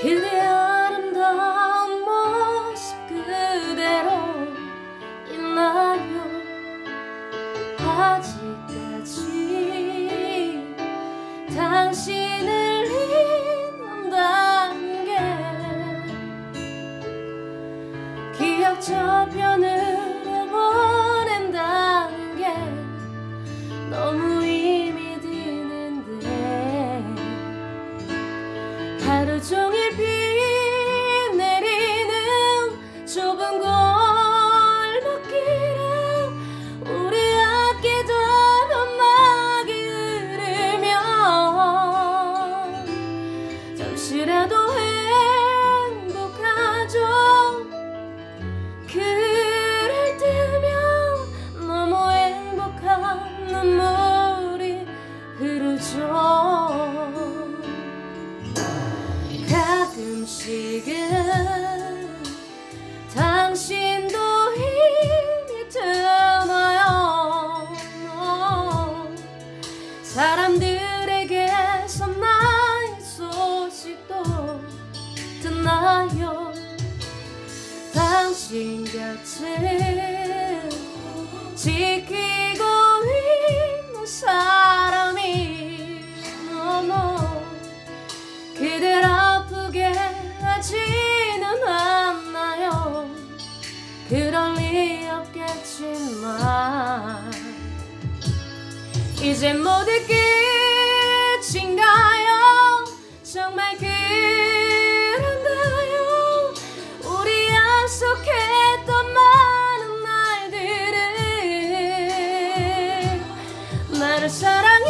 그대 아름다운 모습 그대로 있나요 아직까지 당신을 잊는다는 게 기억 저편을 하루 종일 비 가끔씩은 당신도 힘이 드나요. 사람들에게서 나의 소식도 듣나요? 당신 곁을 지키고 있는 사람 있었겠지만 이제 모두 끝인가요? 정말 그런가요? 우리 약속했던 많은 말들은 나를 사랑해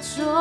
说